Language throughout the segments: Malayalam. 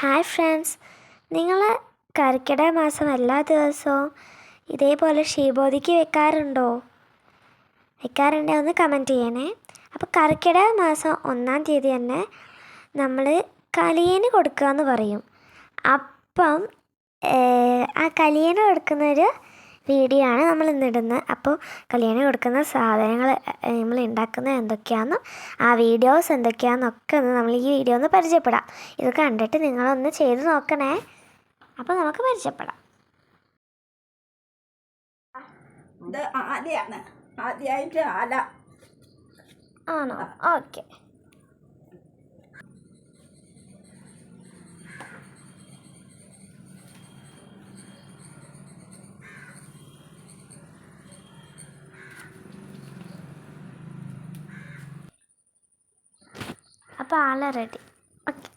ഹായ് ഫ്രണ്ട്സ് നിങ്ങൾ കർക്കിട മാസം എല്ലാ ദിവസവും ഇതേപോലെ ഷീബോധിക്ക് വെക്കാറുണ്ടോ? വെക്കാറുണ്ടോ ഒന്ന് കമന്റ് ചെയ്യണേ. അപ്പോൾ കർക്കിട മാസം ഒന്നാം തീയതി തന്നെ നമ്മൾ കലിയന് കൊടുക്കുക എന്ന് പറയും. അപ്പം ആ കലിയന് കൊടുക്കുന്നൊരു വീഡിയോ ആണ് നമ്മൾ ഇന്നിടുന്നത് അപ്പോൾ കല്യാണം കൊടുക്കുന്ന സാധനങ്ങൾ നമ്മൾ ഉണ്ടാക്കുന്നത് എന്തൊക്കെയാണെന്നും ആ വീഡിയോസ് എന്തൊക്കെയാണെന്നൊക്കെ ഒന്ന് നമ്മൾ ഈ വീഡിയോ ഒന്ന് പരിചയപ്പെടാം. ഇത് കണ്ടിട്ട് നിങ്ങളൊന്ന് ചെയ്ത് നോക്കണേ. അപ്പോൾ നമുക്ക് പരിചയപ്പെടാം. ഇത് ആലയാണ് ആദ്യമായിട്ട് ആല. ആണോ? ഓക്കെ. അപ്പോൾ ആളെ റെഡി ഓക്കെ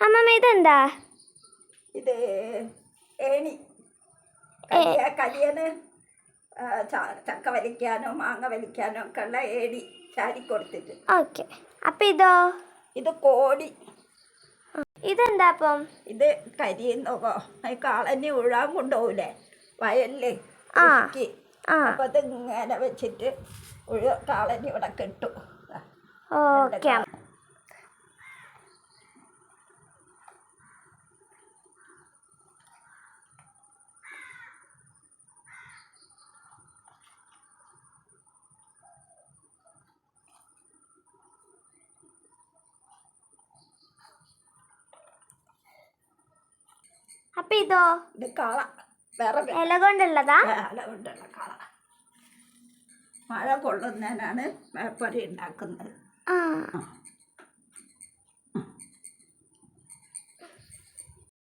അമ്മമ്മ ഇതെന്താ? ഇത് ഏണി. കലിയ കലിയന് ആ, ചക്ക വലിക്കാനോ മാങ്ങ വലിക്കാനോ ഒക്കെ ഉള്ള ഏണി ചാരി കൊടുത്തിട്ട്. ഓക്കെ അപ്പം ഇതോ? ഇത് കോടി. ഇതെന്താ അപ്പം? ഇത് കരിയുന്നതോ അത് കാളഞ്ഞി ഉഴാൻ കൊണ്ടുപോകില്ലേ വയലിൽ ആ. അപ്പൊ അത് ഇങ്ങനെ വെച്ചിട്ട് ഉഴ കാളനെ ഇവിടെ കിട്ടും. ഓക്കെ. അപ്പൊ ഇതോ? ഇത് കള. വേറെ ഇല കൊണ്ടുള്ളതാ? ഇല കൊണ്ടുള്ള കള. മഴ കൊള്ളുന്നതിനാണ് മേപ്പറി ഉണ്ടാക്കുന്നത്. ആ.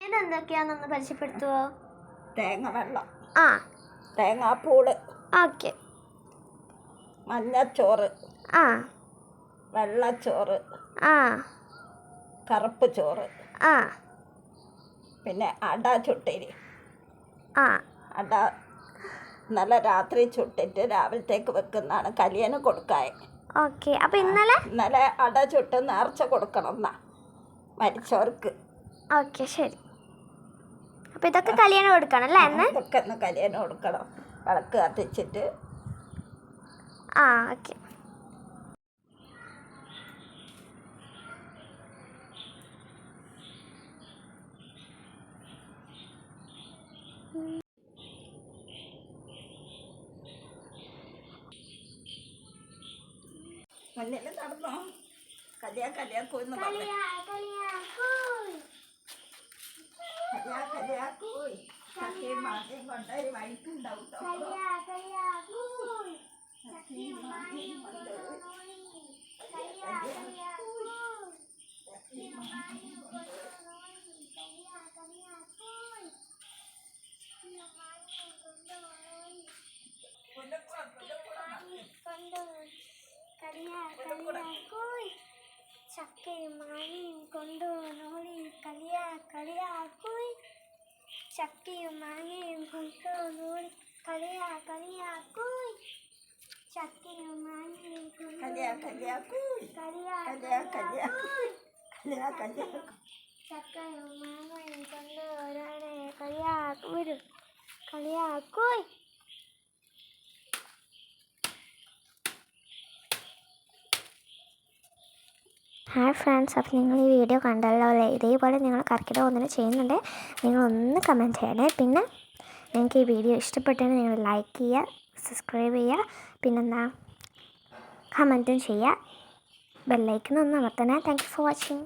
ഇതെന്തൊക്കെയാണെന്നൊന്ന് പരിചയപ്പെടുത്തുവോ? തേങ്ങ വെള്ളം. ആ. തേങ്ങാപ്പൂൾ. ഓക്കെ. മഞ്ഞച്ചോറ് ആ. വെള്ളച്ചോറ്. ആ. കറുപ്പ് ചോറ് ആ. പിന്നെ അട ചുട്ടിരി ആ. അട നല്ല രാത്രി ചുട്ടിട്ട് രാവിലത്തേക്ക് വെക്കുന്നതാണ് കലിയന് കൊടുക്കാൻ ഓക്കെ അപ്പം ഇന്നലെ? ഇന്നലെ അട ചുട്ട് നേർച്ച കൊടുക്കണം എന്നാ മരിച്ചവർക്ക്. ഓക്കെ ശരി. അപ്പം ഇതൊക്കെ കല്യാണം കൊടുക്കണം അല്ലേ എന്ന് ഇതൊക്കെ ഒന്ന് കല്യാണം കൊടുക്കണം. വിളക്ക് കത്തിച്ചിട്ട്. ആ okay. Maliit ang no. Kadiya, kadiya ko na ba? Kadiya, kadiya ko. Kadiya, kadiya ko. đầu tóc cả vai cả dau to. Kadiya, khi ko. Sakhi còn đây ചക്കയും മാങ്ങയും കൊണ്ടു നോളി കളിയാ കളിയാക്കുയി ചക്കയും മാങ്ങയും കൊണ്ടു നോളി കളിയാ കളിയാക്കുയി ചക്കയും മാങ്ങയും കളിയാ കലിയ കലിയാക്കൂയ് കളിയാ കലിയ കളിയാ കലിയ കലിയാക്കൂയ് ചക്കയും മാങ്ങയും കൊണ്ടു ഒരാളെ കളിയാക്കുരു കളിയാക്കുയി ഹായ് ഫ്രണ്ട്സ് അപ്പോൾ നിങ്ങൾ ഈ വീഡിയോ കണ്ടല്ലോ അല്ലേ? ഇതേപോലെ നിങ്ങൾ കർക്കിടക ഒന്നിന് ചെയ്യുന്നുണ്ട്. നിങ്ങൾ ഒന്ന് കമന്റ് ചെയ്യണേ. പിന്നെ നിങ്ങൾക്ക് ഈ വീഡിയോ ഇഷ്ടപ്പെട്ടെങ്കിൽ നിങ്ങൾ ലൈക്ക് ചെയ്യുക സബ്സ്ക്രൈബ് ചെയ്യുക പിന്നെന്താ കമന്റും ചെയ്യുക. ബെല്ലൈക്കൺ ഒന്ന് അമർത്തണേ. Thank you for watching